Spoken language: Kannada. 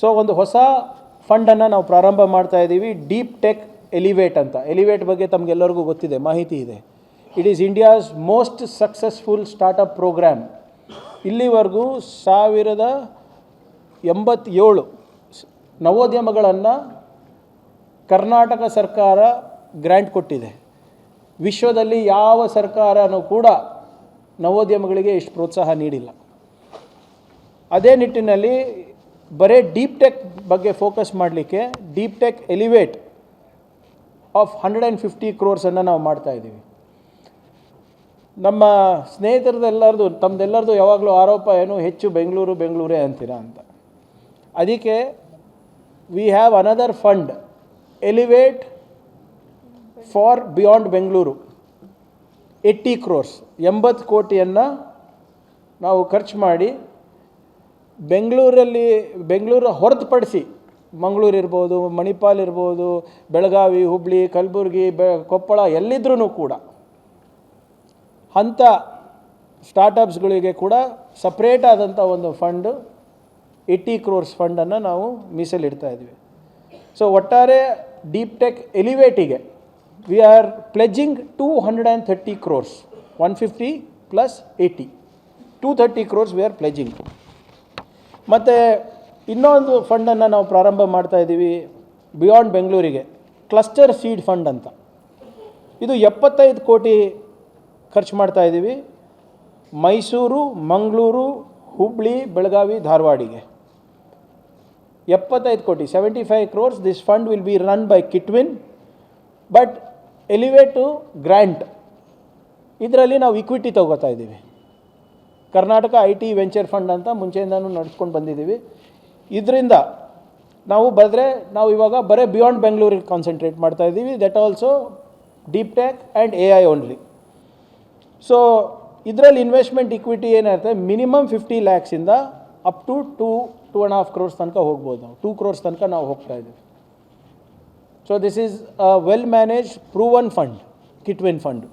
ಸೊ ಒಂದು ಹೊಸ ಫಂಡನ್ನು ನಾವು ಪ್ರಾರಂಭ ಮಾಡ್ತಾ ಇದ್ದೀವಿ. ಡೀಪ್ ಟೆಕ್ ಎಲಿವೇಟ್ ಅಂತ. ಎಲಿವೇಟ್ ಬಗ್ಗೆ ತಮಗೆಲ್ಲರಿಗೂ ಗೊತ್ತಿದೆ, ಮಾಹಿತಿ ಇದೆ. It is India's most successful startup programme ಇಲ್ಲಿವರೆಗೂ ಸಾವಿರದ ಎಂಬತ್ತೇಳು ನವೋದ್ಯಮಗಳನ್ನು ಕರ್ನಾಟಕ ಸರ್ಕಾರ ಗ್ರ್ಯಾಂಟ್ ಕೊಟ್ಟಿದೆ. ವಿಶ್ವದಲ್ಲಿ ಯಾವ ಸರ್ಕಾರನೂ ಕೂಡ ನವೋದ್ಯಮಗಳಿಗೆ ಇಷ್ಟು ಪ್ರೋತ್ಸಾಹ ನೀಡಿಲ್ಲ. ಅದೇ ನಿಟ್ಟಿನಲ್ಲಿ ಬರೀ ಡೀಪ್ ಟೆಕ್ ಬಗ್ಗೆ ಫೋಕಸ್ ಮಾಡಲಿಕ್ಕೆ deep tech elevate of hundred and fifty ಕ್ರೋರ್ಸನ್ನು ನಾವು ಮಾಡ್ತಾಯಿದ್ದೀವಿ ನಮ್ಮ ಸ್ನೇಹಿತರದೆಲ್ಲರದು ತಮ್ಮದೆಲ್ಲರದು ಯಾವಾಗಲೂ ಆರೋಪ ಏನು, ಹೆಚ್ಚು ಬೆಂಗಳೂರು ಬೆಂಗಳೂರೇ ಅಂತೀರಾ ಅಂತ. ಅದಕ್ಕೆ we have another fund elevate for beyond Bengaluru eighty crores ಎಂಬತ್ತು ಕೋಟಿಯನ್ನು ನಾವು ಖರ್ಚು ಮಾಡಿ ಬೆಂಗಳೂರಲ್ಲಿ, ಬೆಂಗಳೂರು ಹೊರತುಪಡಿಸಿ ಮಂಗಳೂರು ಇರ್ಬೋದು, ಮಣಿಪಾಲ್ ಇರ್ಬೋದು, ಬೆಳಗಾವಿ, ಹುಬ್ಳಿ, ಕಲಬುರಗಿ, ಬೆ, ಕೊಪ್ಪಳ ಎಲ್ಲಿದ್ರೂ ಕೂಡ ಅಂಥ ಸ್ಟಾರ್ಟಪ್ಸ್ಗಳಿಗೆ ಕೂಡ ಸಪ್ರೇಟ್ ಆದಂಥ ಒಂದು ಫಂಡು ಏಯ್ಟಿ ಕ್ರೋರ್ಸ್ ಫಂಡನ್ನು ನಾವು ಮೀಸಲಿಡ್ತಾ ಇದ್ವಿ. ಸೊ ಒಟ್ಟಾರೆ deep tech ಎಲಿವೇಟಿಗೆ we are pledging two hundred and thirty crores one fifty plus eighty two thirty crores we are pledging ಮತ್ತು ಇನ್ನೊಂದು ಫಂಡನ್ನು ನಾವು ಪ್ರಾರಂಭ ಮಾಡ್ತಾ ಇದ್ದೀವಿ ಬಿಯಾಂಡ್ ಬೆಂಗಳೂರಿಗೆ ಕ್ಲಸ್ಟರ್ ಸೀಡ್ ಫಂಡ್ ಅಂತ. ಇದು ಎಪ್ಪತ್ತೈದು ಕೋಟಿ ಖರ್ಚು ಮಾಡ್ತಾ ಇದ್ದೀವಿ, ಮೈಸೂರು, ಮಂಗಳೂರು, ಹುಬ್ಳಿ, ಬೆಳಗಾವಿ, ಧಾರವಾಡಿಗೆ. ಎಪ್ಪತ್ತೈದು ಕೋಟಿ seventy five crores this fund will be run by KITVEN but elevate grant ಇದರಲ್ಲಿ ನಾವು ಇಕ್ವಿಟಿ ತಗೋತಾ ಇದ್ದೀವಿ. Karnataka I T venture fund ಅಂತ ಮುಂಚೆಯಿಂದನೂ ನಡೆಸ್ಕೊಂಡು ಬಂದಿದ್ದೀವಿ. ಇದರಿಂದ ನಾವು ಬರೆದ್ರೆ ನಾವು ಇವಾಗ ಬರೀ ಬಿಯಾಂಡ್ ಬೆಂಗಳೂರಿಗೆ ಕಾನ್ಸಂಟ್ರೇಟ್ ಮಾಡ್ತಾ ಇದ್ದೀವಿ. That also deep tech and A I only so ಇದರಲ್ಲಿ ಇನ್ವೆಸ್ಟ್ಮೆಂಟ್ ಇಕ್ವಿಟಿ ಏನಿರುತ್ತೆ? Minimum fifty ಲ್ಯಾಕ್ಸಿಂದ up to two two and half crores ತನಕ ಹೋಗ್ಬೋದು ನಾವು. ಟೂ ಕ್ರೋರ್ಸ್ ತನಕ ನಾವು ಹೋಗ್ತಾ ಇದ್ದೀವಿ. So this is a well manage proven fund KITVEN fund